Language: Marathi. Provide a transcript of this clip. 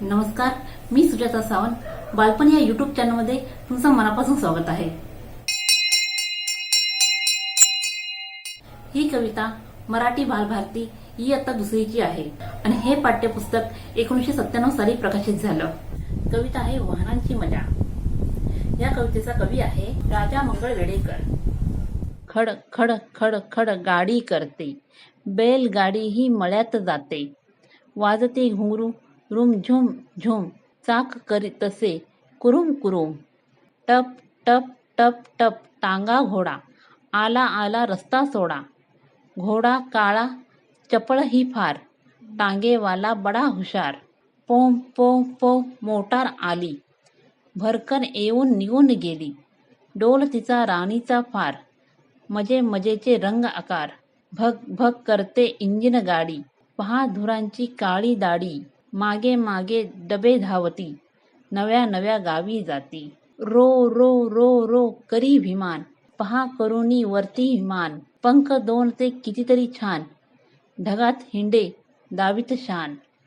नमस्कार मी सुजाता सावंत. बालपण या युट्यूब चॅनलमध्ये तुमचं मनापासून स्वागत आहे. ही कविता मराठी बालभारती ही आता दुसरीची आहे. आणि हे पाठ्यपुस्तक एकोणीसशे सत्त्याण्णव साली प्रकाशित झालं. कविता आहे वाहनांची मजा. या कवितेचा कवी आहे राजा मंगळ वेडेकर खड खड खड खड गाडी करते. बैलगाडी ही मळ्यात जाते. वाजते घुंगरू रुमझुम झुम चाक करी तसे कुरुम कुरुम. टप टप टप टप टांगा घोडा. आला आला रस्ता सोडा. घोडा काळा चपळ ही फार. टांगेवाला बडा हुशार. पोम पोम पोम मोटार आली. भरकन येऊन निघून गेली. डोल तिचा राणीचा फार. मजे मजेचे रंग आकार. भग भग करते इंजिन गाडी. पहा धुरांची काळी दाढी. मागे मागे डबे धावती नव्या नव्या गावी जाती. रो रो रो रो करी विमान पहा करुणी वरती विमान पंख दोन ते कितीतरी छान. ढगात हिंडे दावीत शान.